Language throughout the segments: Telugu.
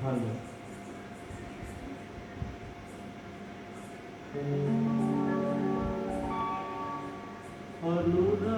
Hallelujah. Hallelujah.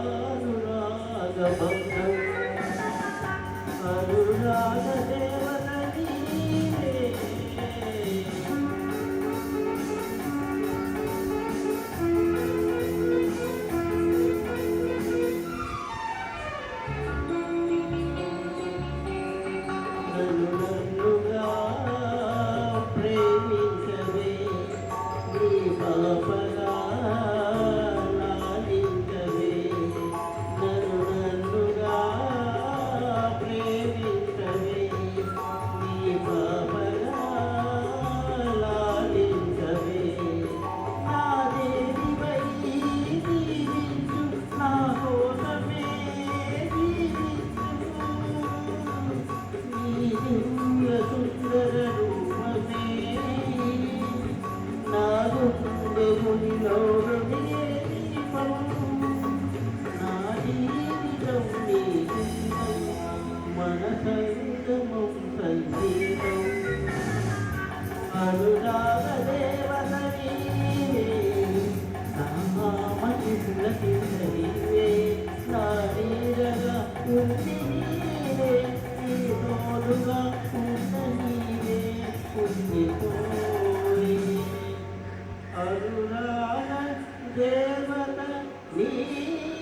పాపసారురాగ భంగ అనురాగ మునిలో మన సంగమం సంగీతం అనురాగదేవతని నామ కృష్ణ కృష్ణవే నారీరగా ఉంది నీవే నీ తోడుగా ఉన్న నీవే పుణ్యతో devana nee